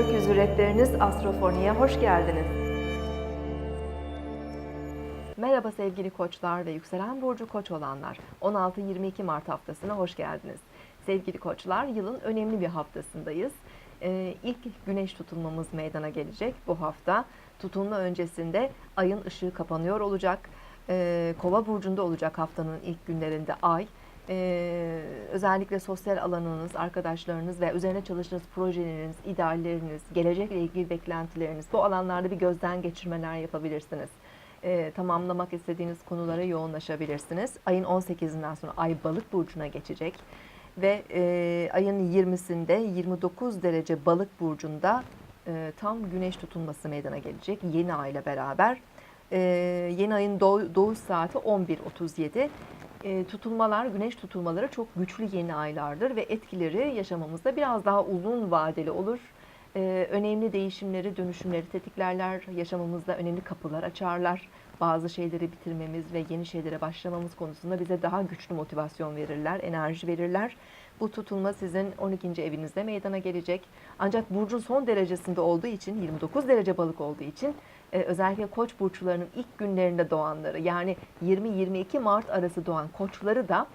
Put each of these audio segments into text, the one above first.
Rehberiniz Astrofoni'ye hoş geldiniz. Merhaba sevgili koçlar ve yükselen burcu koç olanlar. 16-22 Mart haftasına hoş geldiniz. Sevgili koçlar yılın önemli bir haftasındayız. Ee, ilk güneş tutulmamız meydana gelecek bu hafta. Tutulma öncesinde ayın ışığı kapanıyor olacak. Ee, Kova burcunda olacak haftanın ilk günlerinde ay. Ee, özellikle sosyal alanınız, arkadaşlarınız ve üzerine çalıştığınız projeleriniz, idealleriniz, gelecekle ilgili beklentileriniz bu alanlarda bir gözden geçirmeler yapabilirsiniz. Ee, tamamlamak istediğiniz konulara yoğunlaşabilirsiniz. Ayın 18'inden sonra ay balık burcuna geçecek ve e, ayın 20'sinde 29 derece balık burcunda e, tam güneş tutulması meydana gelecek yeni ay ile beraber. E, yeni ayın doğu, doğuş saati 11.37. E, tutulmalar, güneş tutulmaları çok güçlü yeni aylardır ve etkileri yaşamamızda biraz daha uzun vadeli olur. E, önemli değişimleri, dönüşümleri tetiklerler, yaşamımızda önemli kapılar açarlar. Bazı şeyleri bitirmemiz ve yeni şeylere başlamamız konusunda bize daha güçlü motivasyon verirler, enerji verirler. Bu tutulma sizin 12. evinizde meydana gelecek. Ancak burcun son derecesinde olduğu için, 29 derece balık olduğu için e, özellikle koç burçlarının ilk günlerinde doğanları yani 20-22 Mart arası doğan koçları da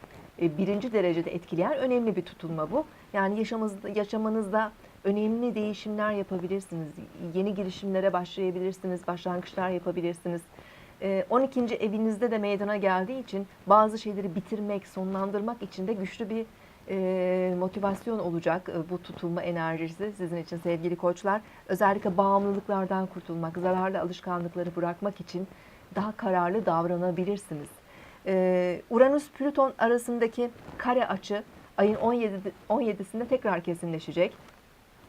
e, birinci derecede etkileyen önemli bir tutulma bu. Yani yaşamınızda, yaşamanızda önemli değişimler yapabilirsiniz. Yeni girişimlere başlayabilirsiniz, başlangıçlar yapabilirsiniz. E, 12. evinizde de meydana geldiği için bazı şeyleri bitirmek, sonlandırmak için de güçlü bir e, motivasyon olacak e, bu tutulma enerjisi sizin için sevgili koçlar. Özellikle bağımlılıklardan kurtulmak, zararlı alışkanlıkları bırakmak için daha kararlı davranabilirsiniz. E, Uranüs-Plüton arasındaki kare açı ayın 17, 17'sinde tekrar kesinleşecek.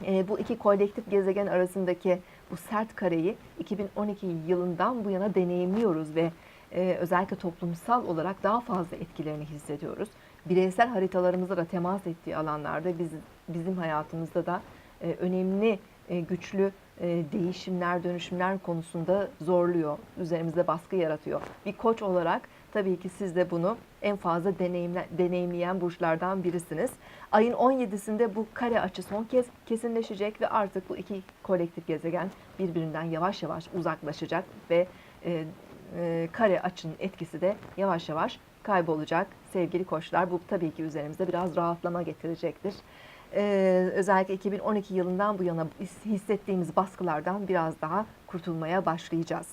E, bu iki kolektif gezegen arasındaki bu sert kareyi 2012 yılından bu yana deneyimliyoruz ve e, özellikle toplumsal olarak daha fazla etkilerini hissediyoruz. Bireysel haritalarımızda da temas ettiği alanlarda biz, bizim hayatımızda da e, önemli, e, güçlü değişimler, dönüşümler konusunda zorluyor, üzerimizde baskı yaratıyor. Bir koç olarak tabii ki siz de bunu en fazla deneyimle, deneyimleyen burçlardan birisiniz. Ayın 17'sinde bu kare açı son kez kesinleşecek ve artık bu iki kolektif gezegen birbirinden yavaş yavaş uzaklaşacak ve e, e, kare açının etkisi de yavaş yavaş kaybolacak sevgili koçlar. Bu tabii ki üzerimizde biraz rahatlama getirecektir. Ee, özellikle 2012 yılından bu yana hissettiğimiz baskılardan biraz daha kurtulmaya başlayacağız.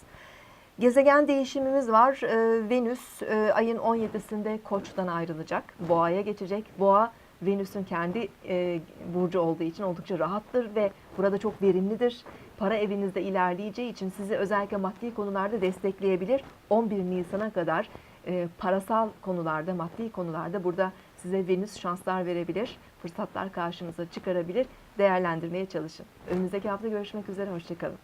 Gezegen değişimimiz var. Ee, Venüs e, ayın 17'sinde Koç'tan ayrılacak. Boğa'ya geçecek. Boğa Venüs'ün kendi e, burcu olduğu için oldukça rahattır ve burada çok verimlidir. Para evinizde ilerleyeceği için sizi özellikle maddi konularda destekleyebilir. 11 Nisan'a kadar e, parasal konularda, maddi konularda burada size Venüs şanslar verebilir, fırsatlar karşınıza çıkarabilir. Değerlendirmeye çalışın. Önümüzdeki hafta görüşmek üzere, hoşçakalın.